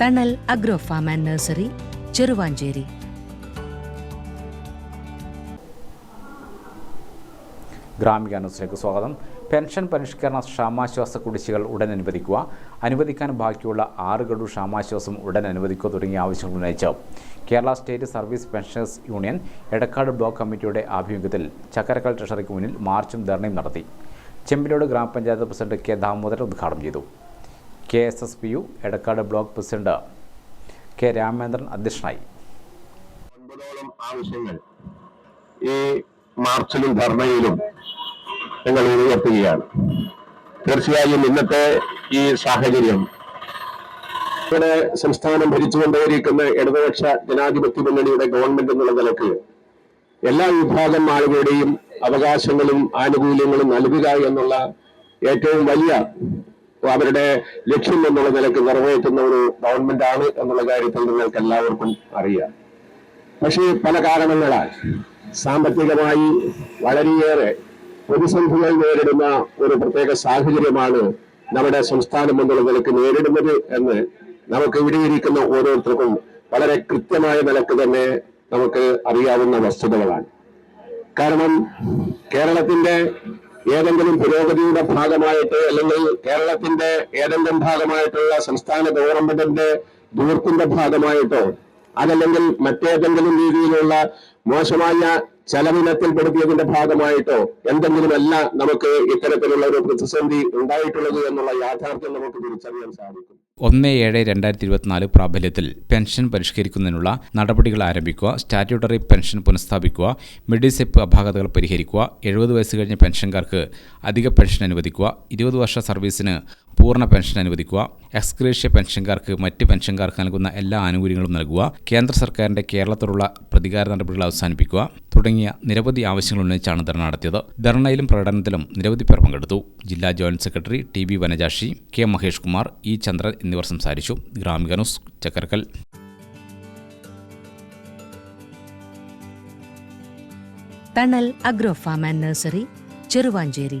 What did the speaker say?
Thanal agro farm and nursery Cheruvanchery Gramika ന്യൂസിലേക്ക് സ്വാഗതം. Pension പരിഷ്കരണ ക്ഷാമാശ്വാസ കുടിശ്ശികൾ ഉടൻ അനുവദിക്കുക. അനുവദിക്കാൻ ബാക്കിയുള്ള ആറ് ഗഡു ക്ഷാമാശ്വാസം ഉടൻ അനുവദിക്കുക തുടങ്ങിയ ആവശ്യങ്ങൾ ഉന്നയിച്ച്. Kerala state service pensioners union Edakkad block കമ്മിറ്റിയുടെ ആഭിമുഖ്യത്തിൽ ചക്കരക്കൽ ട്രഷറിക്ക് മുന്നിൽ മാർച്ചും ധർണയും നടത്തി. ചെമ്പിലോട് ഗ്രാമപഞ്ചായത്ത് പ്രസിഡന്റ് കെ ദാമോദരൻ ഉദ്ഘാടനം ചെയ്തു. K S S P U Edakkad block president K Ramendran അധ്യക്ഷനായി. ഒൻപതോളം ആവശ്യങ്ങൾ ഈ മാർച്ചിലും ധർണയിലും ഞങ്ങൾ ഉയർത്തുകയാണ് തീർച്ചയായും ഇന്നത്തെ ഈ സാഹചര്യം ഇവിടെ സംസ്ഥാനം ഭരിച്ചുകൊണ്ടേയിരിക്കുന്ന ഇടതുപക്ഷ ജനാധിപത്യ മുന്നണിയുടെ ഗവൺമെന്റ് എന്നുള്ള നിലയ്ക്ക് എല്ലാ വിഭാഗം ആളുകളുടെയും അവകാശങ്ങളും ആനുകൂല്യങ്ങളും നൽകുക എന്നുള്ള ഏറ്റവും വലിയ അവരുടെ ലക്ഷ്യം എന്നുള്ള നിലയ്ക്ക് നിറവേറ്റുന്ന ഒരു ഗവൺമെന്റ് ആണ് എന്നുള്ള കാര്യത്തിൽ നിങ്ങൾക്ക് എല്ലാവർക്കും അറിയാം. പക്ഷേ പല കാരണങ്ങളാൽ സാമ്പത്തികമായി വളരെയേറെ പ്രതിസന്ധികൾ നേരിടുന്ന ഒരു പ്രത്യേക സാഹചര്യമാണ് നമ്മുടെ സംസ്ഥാനം എന്നുള്ള നിലയ്ക്ക് നേരിടുന്നത് എന്ന് നമുക്ക് ഇവിടെ ഇരിക്കുന്ന ഓരോരുത്തർക്കും വളരെ കൃത്യമായ നിലയ്ക്ക് തന്നെ നമുക്ക് അറിയാവുന്ന വസ്തുതകളാണ്. കാരണം കേരളത്തിന്റെ ഏതെങ്കിലും പുരോഗതിയുടെ ഭാഗമായിട്ട് അല്ലെങ്കിൽ കേരളത്തിന്റെ ഏതെങ്കിലും ഭാഗമായിട്ടുള്ള സംസ്ഥാന ഗവൺമെന്റിന്റെ ദൂർത്തിന്റെ ഭാഗമായിട്ടോ അതല്ലെങ്കിൽ മറ്റേതെങ്കിലും രീതിയിലുള്ള മോശമായ ചെലവിനത്തിൽപ്പെടുത്തിയതിന്റെ ഭാഗമായിട്ടോ എന്തെങ്കിലുമല്ല നമുക്ക് ഇത്തരത്തിലുള്ള ഒരു പ്രതിസന്ധി ഉണ്ടായിട്ടുള്ളത് എന്നുള്ള യാഥാർത്ഥ്യം നമുക്ക് തിരിച്ചറിയാൻ സാധിക്കും. ഒന്ന് ഏഴ് രണ്ടായിരത്തി ഇരുപത്തിനാല് പ്രാബല്യത്തിൽ പെൻഷൻ പരിഷ്കരിക്കുന്നതിനുള്ള നടപടികൾ ആരംഭിക്കുക സ്റ്റാറ്റ്യൂട്ടറി പെൻഷൻ പുനഃസ്ഥാപിക്കുക മെഡിസെപ്പ് അപാകതകൾ പരിഹരിക്കുക എഴുപത് വയസ്സ് കഴിഞ്ഞ പെൻഷൻകാർക്ക് അധിക പെൻഷൻ അനുവദിക്കുക ഇരുപത് വർഷ സർവീസിന് പൂർണ പെൻഷൻ അനുവദിക്കുക. എക്സ്ക്രേഷ്യ പെൻഷൻകാർക്ക് മറ്റ് പെൻഷൻകാർക്ക് നൽകുന്ന എല്ലാ ആനുകൂല്യങ്ങളും നൽകുക. കേന്ദ്ര സർക്കാരിന്റെ കേരളത്തോടുള്ള പ്രതികാര നടപടികൾ അവസാനിപ്പിക്കുക. തുടങ്ങിയ നിരവധി ആവശ്യങ്ങൾ ഉന്നയിച്ചാണ് ധർണ നടത്തിയത്. ധർണയിലും പ്രകടനത്തിലും നിരവധി പേർ പങ്കെടുത്തു. ജില്ലാ joint secretary T B Vanajakshi K Mahesh Kumar E Chandran എന്നിവർ സംസാരിച്ചു. Gramika news Chakkarakkal. Thanal agro farm and nursery Cheruvanchery.